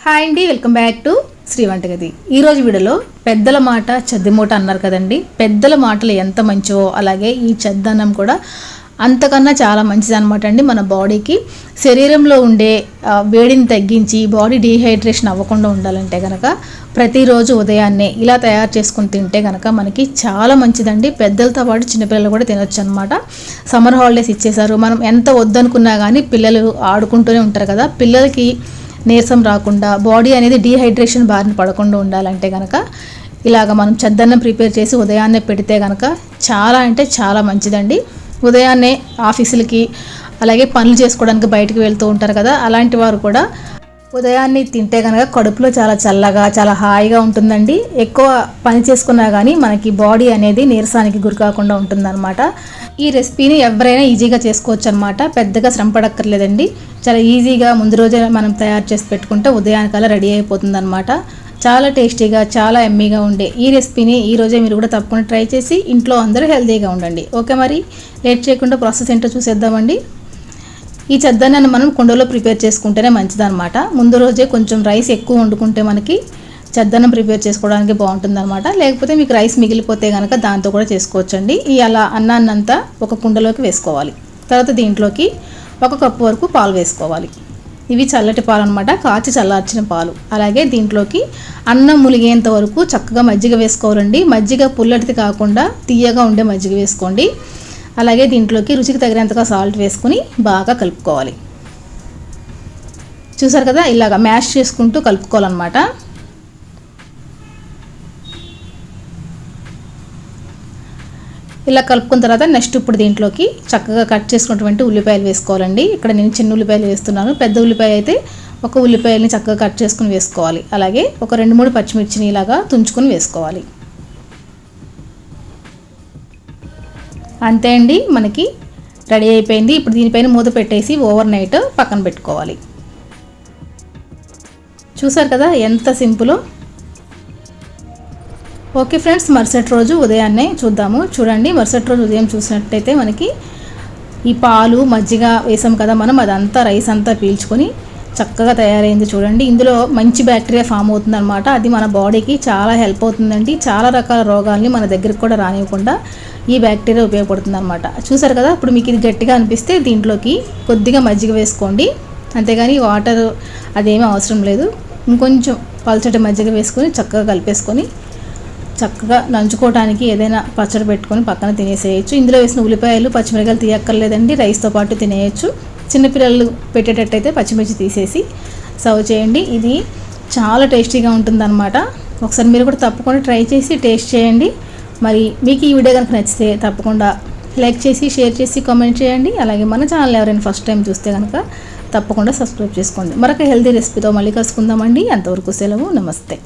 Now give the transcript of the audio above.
Hi అండి welcome back to Shri వంటగది ఈరోజు వీడియోలో పెద్దల మాట చెద్దమూట అన్నారు కదండి. పెద్దల మాటలు ఎంత మంచివో అలాగే ఈ చెద్దనం కూడా అంతకన్నా చాలా మంచిది అనమాట అండి మన బాడీకి. శరీరంలో ఉండే వేడిని తగ్గించి బాడీ డీహైడ్రేషన్ అవ్వకుండా ఉండాలంటే కనుక ప్రతిరోజు ఉదయాన్నే ఇలా తయారు చేసుకుని తింటే కనుక మనకి చాలా మంచిదండి. పెద్దలతో పాటు చిన్నపిల్లలు కూడా తినొచ్చు అనమాట సమ్మర్ హాలిడేస్ ఇచ్చేసారు మనం ఎంత వద్దనుకున్నా కానీ పిల్లలు ఆడుకుంటూనే ఉంటారు కదా. పిల్లలకి నీరసం రాకుండా బాడీ అనేది డీహైడ్రేషన్ బారిన పడకుండా ఉండాలంటే కనుక ఇలాగ మనం చద్దన్నం ప్రిపేర్ చేసి ఉదయాన్నే పెడితే కనుక చాలా అంటే చాలా మంచిదండి. ఉదయాన్నే ఆఫీసులకి అలాగే పనులు చేసుకోవడానికి బయటకు వెళ్తూ ఉంటారు కదా అలాంటి వారు కూడా ఉదయాన్నే తింటే కనుక కడుపులో చాలా చల్లగా చాలా హాయిగా ఉంటుందండి. ఎక్కువ పని చేసుకున్నా కానీ మనకి బాడీ అనేది నీరసానికి గురి కాకుండా ఉంటుందన్నమాట. ఈ రెసిపీని ఎవరైనా ఈజీగా చేసుకోవచ్చు అనమాట పెద్దగా శ్రమ పడక్కర్లేదండి. చాలా ఈజీగా ముందు రోజే మనం తయారు చేసి పెట్టుకుంటే ఉదయానికల్లా రెడీ అయిపోతుంది అనమాట చాలా టేస్టీగా చాలా ఎమ్మీగా ఉండే ఈ రెసిపీని ఈ రోజే మీరు కూడా తప్పకుండా ట్రై చేసి ఇంట్లో అందరూ హెల్తీగా ఉండండి. ఓకే మరి? లేట్ చేయకుండా ప్రాసెస్ ఏంటో చూసేద్దామండి. ఈ చెద్దన్నాన్ని మనం కుండలో ప్రిపేర్ చేసుకుంటేనే మంచిదన్నమాట. ముందు రోజే కొంచెం రైస్ ఎక్కువ వండుకుంటే మనకి చెద్దన్నం ప్రిపేర్ చేసుకోవడానికి బాగుంటుందన్నమాట. లేకపోతే మీకు రైస్ మిగిలిపోతే కనుక దాంతో కూడా చేసుకోవచ్చండి. ఈ అలా అన్నాన్నంతా ఒక కుండలోకి వేసుకోవాలి. తర్వాత దీంట్లోకి ఒక కప్పు వరకు పాలు వేసుకోవాలి. ఇవి చల్లటి పాలు అనమాట కాచి చల్లార్చిన పాలు. అలాగే దీంట్లోకి అన్నం ములిగేంత వరకు చక్కగా మజ్జిగ వేసుకోవాలండి. మజ్జిగ పుల్లటిది కాకుండా తీయగా ఉండే మజ్జిగ వేసుకోండి. అలాగే దీంట్లోకి రుచికి తగినంతగా సాల్ట్ వేసుకుని బాగా కలుపుకోవాలి. చూసారు కదా? ఇలాగ మ్యాష్ చేసుకుంటూ కలుపుకోవాలన్నమాట. ఇలా కలుపుకున్న తర్వాత నెక్స్ట్ ఇప్పుడు దీంట్లోకి చక్కగా కట్ చేసుకున్నటువంటి ఉల్లిపాయలు వేసుకోవాలండి. ఇక్కడ నేను చిన్న ఉల్లిపాయలు వేస్తున్నాను. పెద్ద ఉల్లిపాయ అయితే ఒక ఉల్లిపాయల్ని చక్కగా కట్ చేసుకుని వేసుకోవాలి. అలాగే ఒక రెండు మూడు పచ్చిమిర్చిని ఇలాగా తుంచుకొని వేసుకోవాలి. అంతే అండి మనకి రెడీ అయిపోయింది. ఇప్పుడు దీనిపైన మూత పెట్టేసి ఓవర్ నైట్ పక్కన పెట్టుకోవాలి. చూసారు కదా ఎంత సింపులో? ఓకే ఫ్రెండ్స్ మరుసటి రోజు ఉదయాన్నే చూద్దాము. చూడండి మరుసటి రోజు ఉదయం చూసినట్టయితే మనకి ఈ పాలు మజ్జిగ వేసాం కదా మనం అదంతా రైస్ అంతా పీల్చుకొని చక్కగా తయారైంది చూడండి. ఇందులో మంచి బ్యాక్టీరియా ఫామ్ అవుతుందన్నమాట. అది మన బాడీకి చాలా హెల్ప్ అవుతుందండి. చాలా రకాల రోగాల్ని మన దగ్గరికి కూడా రానివ్వకుండా ఈ బ్యాక్టీరియా ఉపయోగపడుతుందన్నమాట. చూసారు కదా ఇప్పుడు మీకు ఇది గట్టిగా అనిపిస్తే దీంట్లోకి కొద్దిగా మజ్జిగ వేసుకోండి. అంతేగాని వాటర్ అదేమీ అవసరం లేదు. ఇంకొంచెం పల్చటి మజ్జిగ వేసుకొని చక్కగా కలిపేసుకొని చక్కగా నంచుకోవడానికి ఏదైనా పచ్చడి పెట్టుకొని పక్కన తినేసేయచ్చు. ఇందులో వేసిన ఉల్లిపాయలు పచ్చిమిరకాయలు తీయక్కర్లేదండి. రైస్తో పాటు తినేయచ్చు. చిన్నపిల్లలు పెట్టేటట్టయితే పచ్చిమిర్చి తీసేసి సర్వ్ చేయండి. ఇది చాలా టేస్టీగా ఉంటుందన్నమాట. ఒకసారి మీరు కూడా తప్పకుండా ట్రై చేసి టేస్ట్ చేయండి. మరి మీకు ఈ వీడియో కనుక నచ్చితే తప్పకుండా లైక్ చేసి షేర్ చేసి కామెంట్ చేయండి. అలాగే మన ఛానల్ ఎవరైనా ఫస్ట్ టైం చూస్తే కనుక తప్పకుండా సబ్స్క్రైబ్ చేసుకోండి. మరొక హెల్తీ రెసిపీతో మళ్ళీ కలుసుకుందామండి. అంతవరకు సెలవు. నమస్తే.